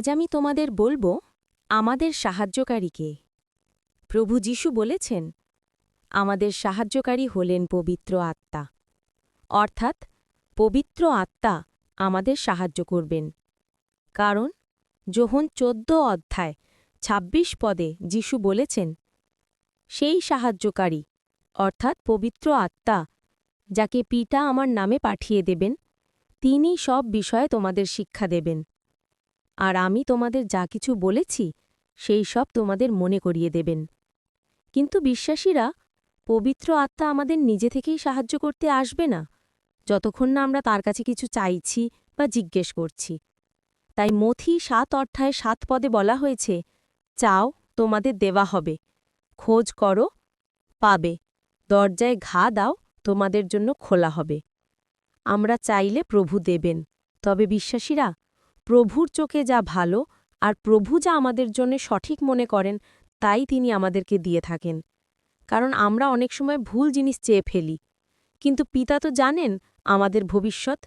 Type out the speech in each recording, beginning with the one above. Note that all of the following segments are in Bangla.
আজ আমি তোমাদের বলব আমাদের সাহায্যকারীকে। প্রভু যিশু বলেছেন, আমাদের সাহায্যকারী হলেন পবিত্র আত্মা। অর্থাৎ পবিত্র আত্মা আমাদের সাহায্য করবেন। কারণ যোহন চোদ্দ অধ্যায় ২৬ পদে যিশু বলেছেন, সেই সাহায্যকারী, অর্থাৎ পবিত্র আত্মা, যাকে পিতা আমার নামে পাঠিয়ে দেবেন তিনি সব বিষয়ে তোমাদের শিক্ষা দেবেন। আর আমি তোমাদের যা কিছু বলেছি, সেই সব তোমাদের মনে করিয়ে দেবেন। কিন্তু বিশ্বাসীরা, পবিত্র আত্মা আমাদের নিজে থেকেই সাহায্য করতে আসবে না, যতক্ষণ না আমরা তার কাছে কিছু চাইছি বা জিজ্ঞেস করছি। তাই মথি সাত অর্থায় সাত পদে বলা হয়েছে, চাও, তোমাদের দেওয়া হবে, খোঁজ করো, পাবে, দরজায় ঘা দাও, তোমাদের জন্য খোলা হবে। আমরা চাইলে প্রভু দেবেন, তবে বিশ্বাসীরা প্রভুর চোখে যা ভালো আর প্রভু যা আমাদের জন্য সঠিক মনে করেন, তাই তিনি আমাদেরকে দিয়ে থাকেন। কারণ আমরা অনেক সময় ভুল জিনিস চেয়ে ফেলি। কিন্তু পিতা তো জানেন আমাদের ভবিষ্যৎ,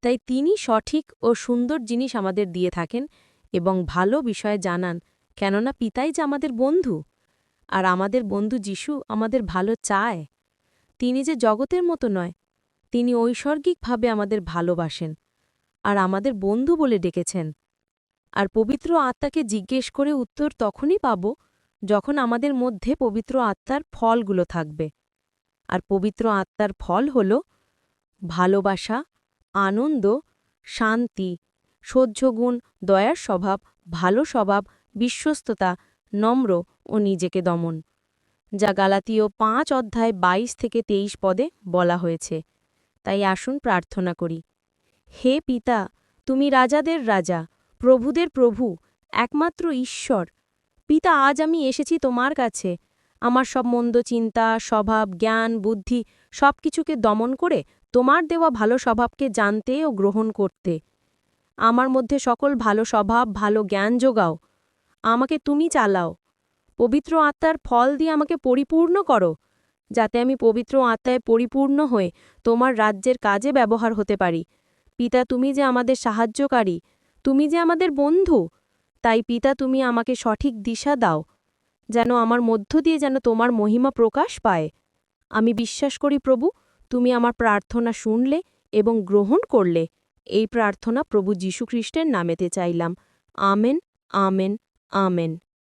তাই তিনি সঠিক ও সুন্দর জিনিস আমাদের দিয়ে থাকেন এবং ভালো বিষয়ে জানান, কেননা পিতাই যে আমাদের বন্ধু আর আমাদের বন্ধু যিশু আমাদের ভালো চায়। তিনি যে জগতের মতো নয়, তিনি ঐসর্গিকভাবে আমাদের ভালোবাসেন। আর আমাদের বন্ধু বলে ডেকেছেন। আর পবিত্র আত্মাকে জিজ্ঞেস করে উত্তর তখনই পাব, যখন আমাদের মধ্যে পবিত্র আত্মার ফলগুলো থাকবে। আর পবিত্র আত্মার ফল হল ভালোবাসা, আনন্দ, শান্তি সহ্যগুণ দয়ার স্বভাব, ভালো স্বভাব, বিশ্বস্ততা, নম্র ও নিজেকে দমন। যা গালাতীয় পাঁচ অধ্যায় ২২ থেকে ২৩ পদে বলা হয়েছে। তাই আসুন প্রার্থনা করি। হে পিতা, তুমি রাজাদের রাজা, প্রভুদের প্রভু, একমাত্র ঈশ্বর। পিতা, আজ আমি এসেছি তোমার কাছে। আমার সব মন্দ চিন্তা, স্বভাব, জ্ঞান, বুদ্ধি সব কিছুকে দমন করে তোমার দেওয়া ভালো স্বভাবকে জানতে ও গ্রহণ করতে। আমার মধ্যে সকল ভালো স্বভাব, ভালো জ্ঞান যোগাও। আমাকে তুমি চালাও। পবিত্র আত্মার ফল দিয়ে আমাকে পরিপূর্ণ করো, যাতে আমি পবিত্র আত্মায় পরিপূর্ণ হয়ে তোমার রাজ্যের কাজে ব্যবহার হতে পারি। পিতা তুমি যে আমাদের সাহায্যকারী, তুমি যে আমাদের বন্ধু, তাই পিতা তুমি আমাকে সঠিক দিশা দাও, যেন আমার মধ্য দিয়ে যেন তোমার মহিমা প্রকাশ পায়। আমি বিশ্বাস করি প্রভু, তুমি আমার প্রার্থনা শুনলে এবং গ্রহণ করলে। এই প্রার্থনা প্রভু যীশুখ্রিস্টের নামেতে চাইলাম। Amen amen amen.